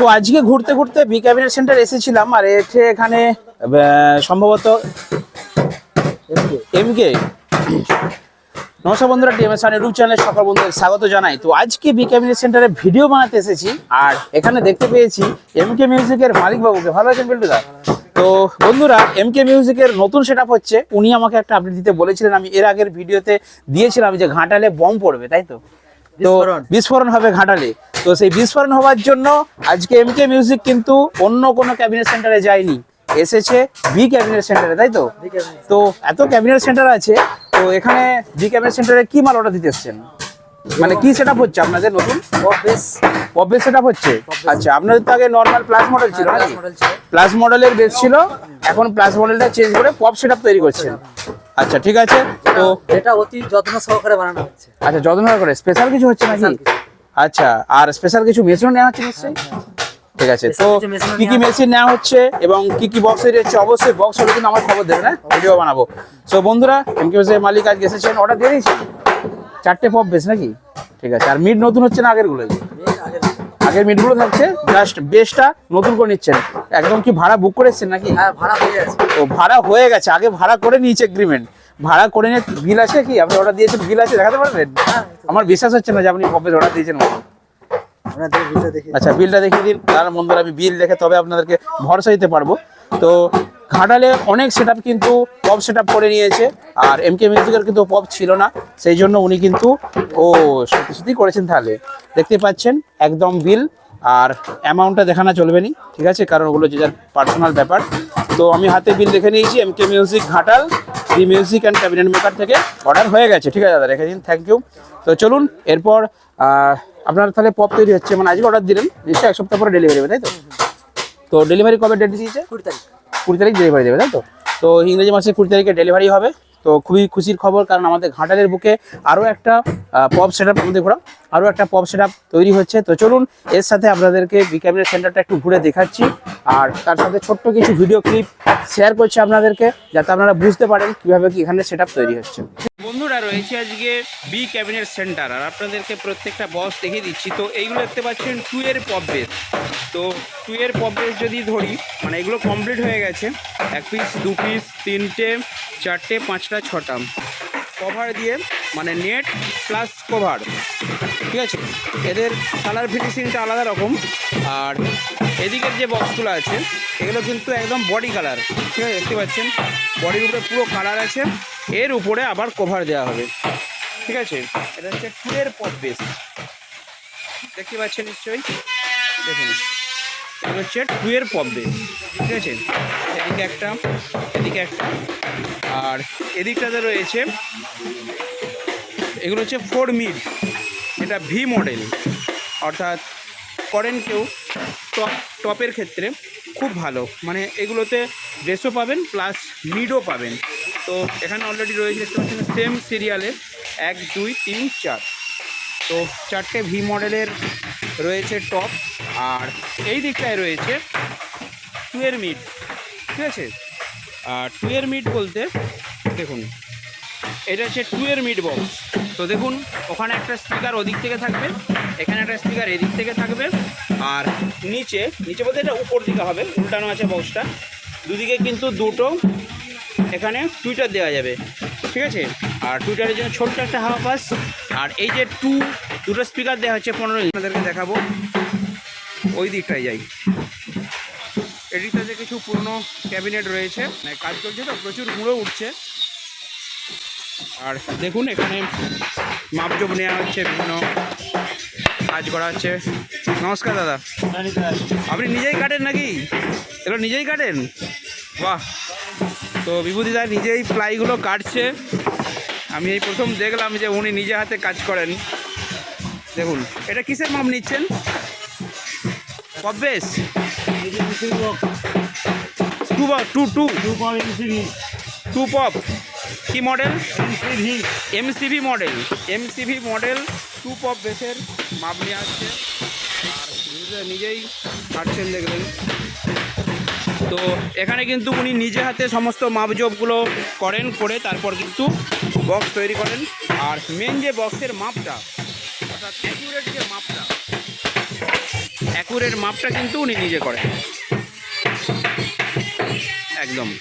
So আজকে ঘুরতে ঘুরতে বি ক্যাবিনেট সেন্টার এসেছিলাম, আর এসে এখানে সম্ভবত এম কে নমস্কার বন্ধুরা টিএমএস আর ইউটিউব চ্যানেলে সকল বন্ধুদের স্বাগত জানাই। তো আজকে বি ক্যাবিনেট সেন্টারে ভিডিও বানাতে এসেছি, আর এখানে দেখতে পেয়েছি এম কে মিউজিকের মালিক বাবুকে ভালো আছেন বিল্টুদা তো বন্ধুরা এম কে মিউজিকের নতুন সেট হচ্ছে, উনি আমাকে একটা আপডেট দিতে বলেছিলেন, আমি এর আগের ভিডিওতে দিয়েছিলাম যে ঘাটালে বম পড়বে, তাই তো? তো বিস্ফোরণ। হবে ঘাটালে। তো সেই বিস্ফোরণ হওয়ার জন্য আজকে এম কে মিউজিক কিন্তু অন্য কোনো ক্যাবিনেট সেন্টারে যায়নি। এসেছে বি ক্যাবিনেট সেন্টারে তাই তো? তো এত ক্যাবিনেট সেন্টার আছে তো এখানে বি ক্যাবিনেট সেন্টারে কি মাল অর্ডার দিতে এসছেন? মানে কি সেটআপ হচ্ছে আপনাদের নতুন? বেশ পপে সেটআপ হচ্ছে? আচ্ছা আপনাদের তো আগে নর্মাল প্লাস মডেল ছিল নাকি। প্লাস মডেলের বেস ছিল এখন প্লাস মডেলটা চেঞ্জ করে পপ সেটআপ তৈরি করছেন। আচ্ছা ঠিক আছে। তো এটা অতি যত্ন সহকারে বানানো হচ্ছে। আচ্ছা যত্ন সহকারে। স্পেশাল কিছু হচ্ছে নাকি? আচ্ছা আর স্পেশাল কিছু মেশিনও নেওয়া হচ্ছে নিশ্চয়ই? ঠিক আছে তো কি কি মেশিন নেওয়া হচ্ছে এবং কি কি বক্স তৈরি হচ্ছে? অবশ্যই বক্স হলে কিন্তু আমার খবর দেবেন হ্যাঁ? ভিডিও বানাবো। সো বন্ধুরা এমকিউসি মালিক আজ এসেছেন। অর্ডার দিয়ে দিয়েছেন? চারটে পপ বেশ নাকি? ঠিক আছে আর মিট নতুন হচ্ছে না আগের গুলোই বেশ আগের মিটগুলো থাকছে জাস্ট বেসটা নতুন করে নিচ্ছেন। একদম কি ভাড়া বুক করেছেন নাকি? হ্যাঁ ভাড়া হয়ে গেছে। ও ভাড়া হয়ে গেছে। আগে ভাড়া করে নিয়েছে এগ্রিমেন্ট ভাড়া করে নিয়ে বিল আছে কি? আপনি অর্ডার দিয়েছেন বিল আছে দেখাতে পারবেন? হ্যাঁ, আমার বিশ্বাস হচ্ছে না যে আপনি কবে অর্ডার দিয়েছেন আচ্ছা বিলটা দেখিয়ে দিন। তার মন্দির আমি বিল দেখে তবে আপনাদেরকে ভরসা দিতে পারব। তো ঘাটালে অনেক সেট কিন্তু পপ সেট করে নিয়েছে। আর এম কে মিউজিকের কিন্তু পপ ছিল না, সেই জন্য উনি কিন্তু, ও, সত্যি সত্যি করেছেন তাহলে। দেখতে পাচ্ছেন, একদম বিল আর অ্যামাউন্টটা দেখানো চলবে না, ঠিক আছে? কারণ ওগুলো যে যার পার্সোনাল ব্যাপার। তো আমি হাতে বিল দেখে নিয়েছি M K music Ghatal the music and cabinet maker থেকে অর্ডার হয়ে গেছে, ঠিক আছে দাদা? রেখে দিন থ্যাংক ইউ তো চলুন, এরপর আপনার তাহলে পপ তৈরি হচ্ছে মানে আজকে অর্ডার দিলেন, নিশ্চয়ই এক সপ্তাহ পরে ডেলিভারি হবে, তাই তো? তো ডেলিভারি কবে ডেট দিয়েছে? কুড়ি তারিখ। কুড়ি তারিখ ডেলিভারি দেবে তাই তো? তো ইংরেজি মাসের কুড়ি তারিখে ডেলিভারি হবে। তো খুবই খুশির খবর, কারণ আমাদের ঘাটালের বুকে আরও একটা পপ সেট আমাদের ঘোরা আরও একটা পপ সেট তৈরি হচ্ছে। তো চলুন, এর সাথে আপনাদেরকে বি ক্যাবিনেট সেন্টারটা একটু ঘুরে দেখাচ্ছি। আর তার সাথে ছোট্ট কিছু ভিডিও ক্লিপ শেয়ার করছি আপনাদেরকে, যাতে আপনারা বুঝতে পারেন কীভাবে কি এখানে সেট তৈরি হচ্ছে। বন্ধুরা, রয়েছে আজকে বি ক্যাবিনেট সেন্টার, আর আপনাদেরকে প্রত্যেকটা বক্স দেখিয়ে দিচ্ছি। তো এইগুলো দেখতে পাচ্ছেন টু এর পপ বেস তো টু এর পপ বেস যদি ধরি মানে এগুলো কমপ্লিট হয়ে গেছে, এক পিস দু পিস তিনটে চারটে, পাঁচটা, ছটা। কভার দিয়ে মানে নেট প্লাস কভার ঠিক আছে? এদের কালার ফিনিশিংটা আলাদা রকম। আর এদিকের যে বক্সগুলো আছে, এগুলো কিন্তু একদম বডি কালার ঠিক আছে? দেখতে পাচ্ছেন? বডির উপরে পুরো কালার আছে। এর উপরে আবার কভার দেওয়া হবে। ঠিক আছে? এটা হচ্ছে টুয়ের পপ বেস দেখতে পাচ্ছেন নিশ্চয়ই? দেখুন। হচ্ছে টুয়ের বেস ঠিক আছে? এদিকে একটা এদিকে একটা। আর এদিকটাতে রয়েছে, এগুলো হচ্ছে ফোর মিড এটা ভি মডেল অর্থাৎ করেন কেউ টপ টপের ক্ষেত্রে খুব ভালো। মানে এগুলোতে ড্রেসও পাবেন প্লাস মিডও পাবেন। তো এখানে অলরেডি রয়েছে, দেখতে পাচ্ছেন সেম সিরিয়ালের এক, দুই, তিন, চার। তো চারটে ভি মডেলের রয়েছে টপ আর এই দিকটায় রয়েছে টুয়ের মিড, ঠিক আছে? আর টুয়ের মিট বলতে, দেখুন, এটা হচ্ছে টুয়ের মিড বক্স। তো দেখুন, ওখানে একটা স্পিকার ওদিক থেকে থাকবে, এখানে একটা স্পিকার এদিক থেকে থাকবে, আর নিচে নিচে বলতে এটা উপর দিকে হবে, উল্টানো আছে বক্সটা। দুদিকে কিন্তু দুটো এখানে টুইটার দেওয়া যাবে, ঠিক আছে? আর টুইটারের জন্য ছোট্ট একটা হাওয়া পাস আর এই যে টু, দুটো স্পিকার দেওয়া হচ্ছে পনেরো আপনাদেরকে দেখাবো। ওই দিকটায় যাই। এদিকটাতে কিছু পুরনো ক্যাবিনেট রয়েছে। মানে কাজ চলছে তো, প্রচুর গুঁড়ো উঠছে। আর দেখুন, এখানে মাপজোপ নেওয়া হচ্ছে, বিভিন্ন কাজ করা হচ্ছে। নমস্কার, দাদা। আপনি নিজেই কাটেন নাকি? এগুলো নিজেই কাটেন? বাহ! তো বিভূতিদা নিজেই প্লাইগুলো কাটছে। আমি এই প্রথম দেখলাম যে উনি নিজে হাতে কাজ করেন। দেখুন, এটা কিসের মাপ নিচ্ছেন? পবেশ two two two two pop কি model MCV model MCV model two pop বেসের মাপ নিয়ে আসছে। নিজেই কাটছেন দেখলেন। তো এখানে কিন্তু উনি নিজে হাতে সমস্ত মাপজোপগুলো করেন করে তারপর কিন্তু বক্স তৈরি করেন। আর মেন যে বক্সের মাপটা অর্থাৎ অ্যাকুরেট যে মাপটা অ্যাকুরের মাপটা কিন্তু উনি নিজে করেন। একদম।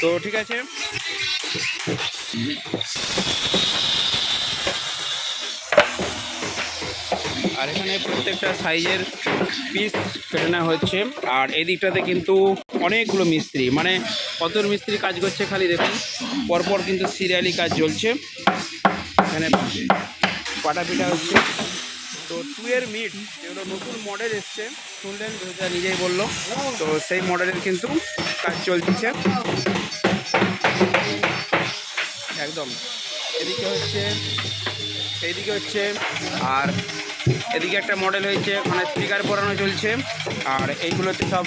তো ঠিক আছে। আর এখানে প্রত্যেকটা সাইজের পিস কেটে নেওয়া হচ্ছে। আর এই দিকটাতে কিন্তু অনেকগুলো মিস্ত্রি। মানে কত মিস্ত্রি কাজ করছে খালি দেখুন। পরপর কিন্তু সিরিয়ালি কাজ চলছে। এখানে পাটা পিটা হচ্ছে। তো টু এর মিট যেগুলো নতুন মডেল এসছে শুনলেন যেটা নিজেই বলল। তো সেই মডেলের কিন্তু কাজ চলছে। একদম। এদিকে হচ্ছে এইদিকে হচ্ছে আর এদিকে একটা মডেল হয়েছে মানে স্পিকার পরানো চলছে আর এইগুলোতে সব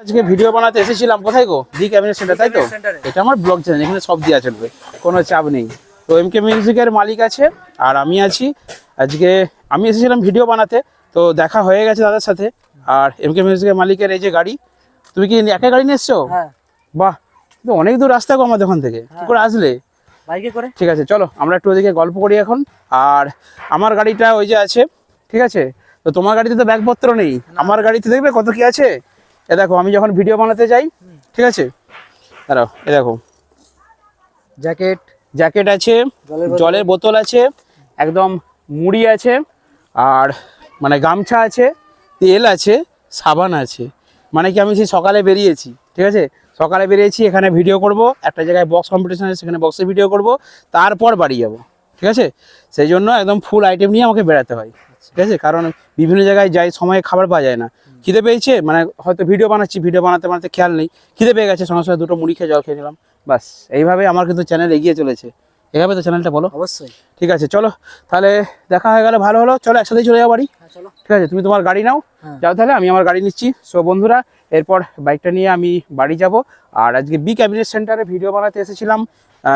আজকে ভিডিও বানাতে এসেছিলাম কোথায় গো? দি ক্যাবিনেট সেন্টার তাই তো? এটা আমার ব্লগ চ্যানেল এখানে সব দেওয়া চলবে কোনো চাপ নেই। তো এম কে মিউজিকের মালিক আছে আর আমি আছি। আজকে আমি এসেছিলাম ভিডিও বানাতে তো দেখা হয়ে গেছে দাদার সাথে। আর এম কে মিউজিকের মালিকের এই যে গাড়ি তুমি কি একা গাড়ি নিয়ে এসছো? হ্যাঁ। বাহ অনেক দূর রাস্তা গো আমাদের ওখান থেকে। কি করে আসলে? বাইকে করে? ঠিক আছে চলো আমরা একটু ওদিকে গল্প করি এখন। আর আমার গাড়িটা ওই যে আছে ঠিক আছে? তো তোমার গাড়িতে তো ব্যাগপত্র নেই। আমার গাড়িতে দেখবে কত কি আছে? এ দেখো আমি যখন ভিডিও বানাতে যাই ঠিক আছে? দাঁড়াও এ দেখো। জ্যাকেট। জ্যাকেট আছে জলের বোতল। আছে একদম মুড়ি আছে আর মানে গামছা আছে তেল আছে সাবান আছে। মানে কি আমি সেই সকালে বেরিয়েছি ঠিক আছে? সকালে বেরিয়েছি এখানে ভিডিও করব একটা জায়গায় বক্স কম্পিটিশন আছে সেখানে বক্সে ভিডিও করব তারপর বাড়ি যাব। ঠিক আছে? সেই জন্য একদম ফুল আইটেম নিয়ে আমাকে বেড়াতে হয়। ঠিক আছে? কারণ বিভিন্ন জায়গায় যাই, সময়ে খাবার পাওয়া যায় না। খিদে পেয়েছে? মানে হয়তো ভিডিও বানাচ্ছি ভিডিও বানাতে বানাতে খেয়াল নেই। খিদে পেয়ে গেছে, সঙ্গে সঙ্গে দুটো মুড়ি খেয়ে জল খেয়ে নিলাম। বাস, এইভাবে আমার কিন্তু চ্যানেল এগিয়ে চলেছে। এভাবে তো চ্যানেলটা বলো? অবশ্যই। ঠিক আছে চলো। তাহলে দেখা হয়ে গেলে ভালো হলো। চলো একসাথেই চলে যাও বাড়ি। হ্যাঁ ঠিক আছে তুমি তোমার গাড়ি নাও। হ্যাঁ। যাও তাহলে আমি আমার গাড়ি নিচ্ছি। সো বন্ধুরা এরপর বাইকটা নিয়ে আমি বাড়ি যাব। আর আজকে বি ক্যাবিনেট সেন্টারে ভিডিও বানাতে এসেছিলাম।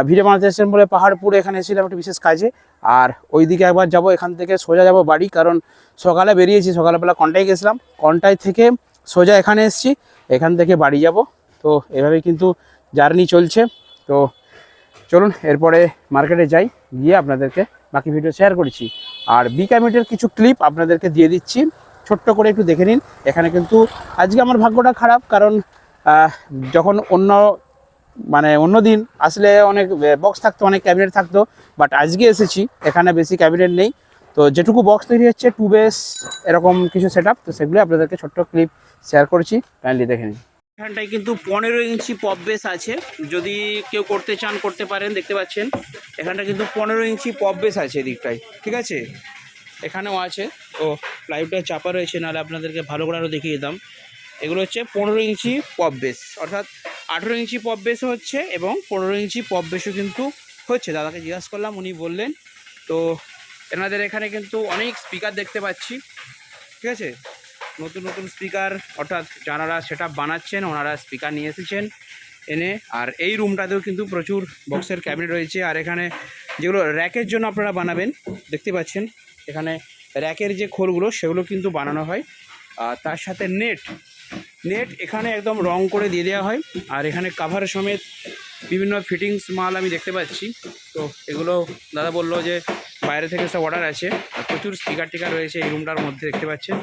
ভিডিও বানাতে এসেছিলাম বলে পাহাড়পুরে এখানে এসেছিলাম একটা বিশেষ কাজে। আর ওইদিকে একবার যাব এখান থেকে সোজা যাব বাড়ি। কারণ সকালে বেরিয়েছি সকালবেলা কন্টাই গেছিলাম। কন্টাই থেকে সোজা এখানে এসেছি। এখান থেকে বাড়ি যাব। তো এভাবে কিন্তু জার্নি চলছে। তো চলুন, এরপরে মার্কেটে যাই, গিয়ে আপনাদেরকে বাকি ভিডিও শেয়ার করেছি। আর বি ক্যামিটের কিছু ক্লিপ আপনাদেরকে দিয়ে দিচ্ছি। ছোট্ট করে একটু দেখে নিন। এখানে কিন্তু আজকে আমার ভাগ্যটা খারাপ, কারণ যখন অন্য মানে অন্য দিন আসলে অনেক বক্স থাকতো, অনেক ক্যাবিনেট থাকতো বাট আজকে এসেছি, এখানে বেশি ক্যাবিনেট নেই। তো যেটুকু বক্স তৈরি হচ্ছে টু বেস এরকম কিছু সেট তো সেগুলো আপনাদেরকে ছোট্ট ক্লিপ শেয়ার করছি। কাইন্ডলি দেখে নিন। এখানটায় কিন্তু পনেরো ইঞ্চি পপ বেস আছে। যদি কেউ করতে চান, করতে পারেন, দেখতে পাচ্ছেন। এখানটা কিন্তু পনেরো ইঞ্চি পপ বেস আছে এদিকটায়, ঠিক আছে? এখানেও আছে। তো লাইভটা চাপা রয়েছে, নাহলে আপনাদেরকে ভালো করে আরও দেখিয়ে দিতাম। এগুলো হচ্ছে পনেরো ইঞ্চি পপ বেস, অর্থাৎ আঠেরো ইঞ্চি পপ বেসও হচ্ছে এবং পনেরো ইঞ্চি পপ বেসও কিন্তু হচ্ছে। দাদাকে জিজ্ঞাসা করলাম, উনি বললেন। তো, এনাদের এখানে কিন্তু অনেক স্পিকার দেখতে পাচ্ছি, ঠিক আছে? নতুন নতুন স্পিকার অর্থাৎ যারা সেট বানাচ্ছেন, ওনারা স্পিকার নিয়ে এসেছেন এনে। আর এই রুমটাতেও কিন্তু প্রচুর বক্সের ক্যাবিনেট রয়েছে। আর এখানে যেগুলো র্যাকের জন্য আপনারা বানাবেন, দেখতে পাচ্ছেন, এখানে র্যাকের যে খোলগুলো, সেগুলো কিন্তু বানানো হয়। আর তার সাথে নেট নেট এখানে একদম রং করে দিয়ে দেওয়া হয়। আর এখানে কাভার সমেত বিভিন্ন ফিটিংস মাল আমি দেখতে পাচ্ছি। তো এগুলো দাদা বলল যে, বাইরে থেকে সব অর্ডার আছে আর প্রচুর স্পিকার টিকার রয়েছে এই রুমটার মধ্যে, দেখতে পাচ্ছেন।